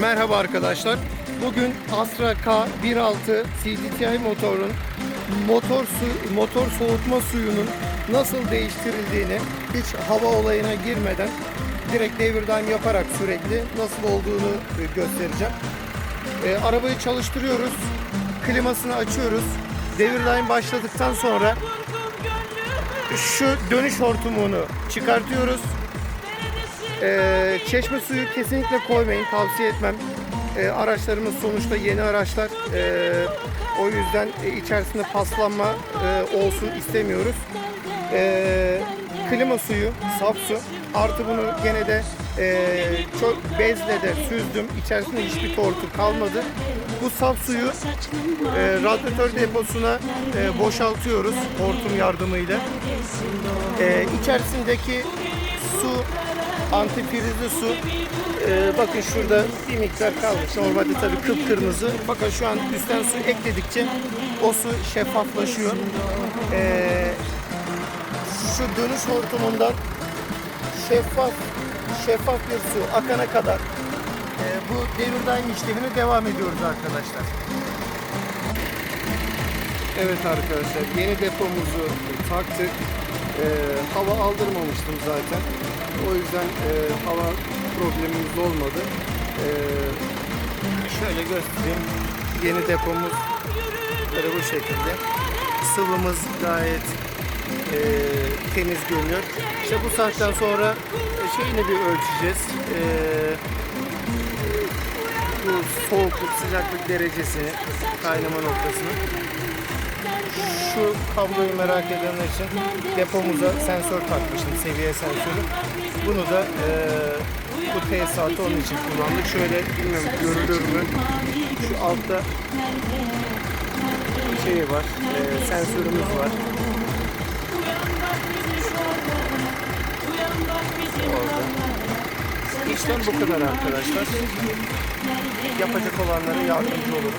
Merhaba arkadaşlar. Bugün Astra K 1.6 CDTI motorun motor su, motor soğutma suyunun nasıl değiştirildiğini hiç hava olayına girmeden direkt devir daim yaparak sürekli nasıl olduğunu e, göstereceğim. E, arabayı çalıştırıyoruz. Klimasını açıyoruz. Devir daim başladıktan sonra şu dönüş hortumunu çıkartıyoruz. Ee, çeşme suyu kesinlikle koymayın. Tavsiye etmem. Ee, araçlarımız sonuçta yeni araçlar. Ee, o yüzden e, içerisinde paslanma e, olsun istemiyoruz. Ee, klima suyu, saf su. Artı bunu gene de e, çok bezle de süzdüm. İçerisinde hiçbir tortu kalmadı. Bu saf suyu e, radyatör deposuna e, boşaltıyoruz hortum yardımıyla. E, içerisindeki su antifrizli su. Ee, bakın şurada bir miktar kalmış. Normalde tabii kıpkırmızı. Fakat şu an üstten su ekledikçe o su şeffaflaşıyor. Ee, şu dönüş hortumundan şeffaf şeffaf bir su akana kadar e, bu devir daim işlemine devam ediyoruz arkadaşlar. Evet arkadaşlar yeni depomuzu taktık. Ee, hava aldırmamıştım zaten. O yüzden e, hava problemimiz olmadı. Ee, şöyle göstereyim. Yeni depomuz böyle bu şekilde. Sıvımız gayet e, temiz görünüyor. İşte bu saatten sonra e, şeyini bir ölçeceğiz. Ee, bu soğukluk, sıcaklık derecesini, kaynama noktasını. Şu kabloyu merak edenler için depomuza sensör takmıştım, seviye sensörü. Bunu da eee bu tesisatı onun için kullandık. Şöyle bilmiyorum görülür mü? Şu altta şey var, eee, sensörümüz var. İşlem bu kadar arkadaşlar. Yapacak olanlara yardımcı olurum.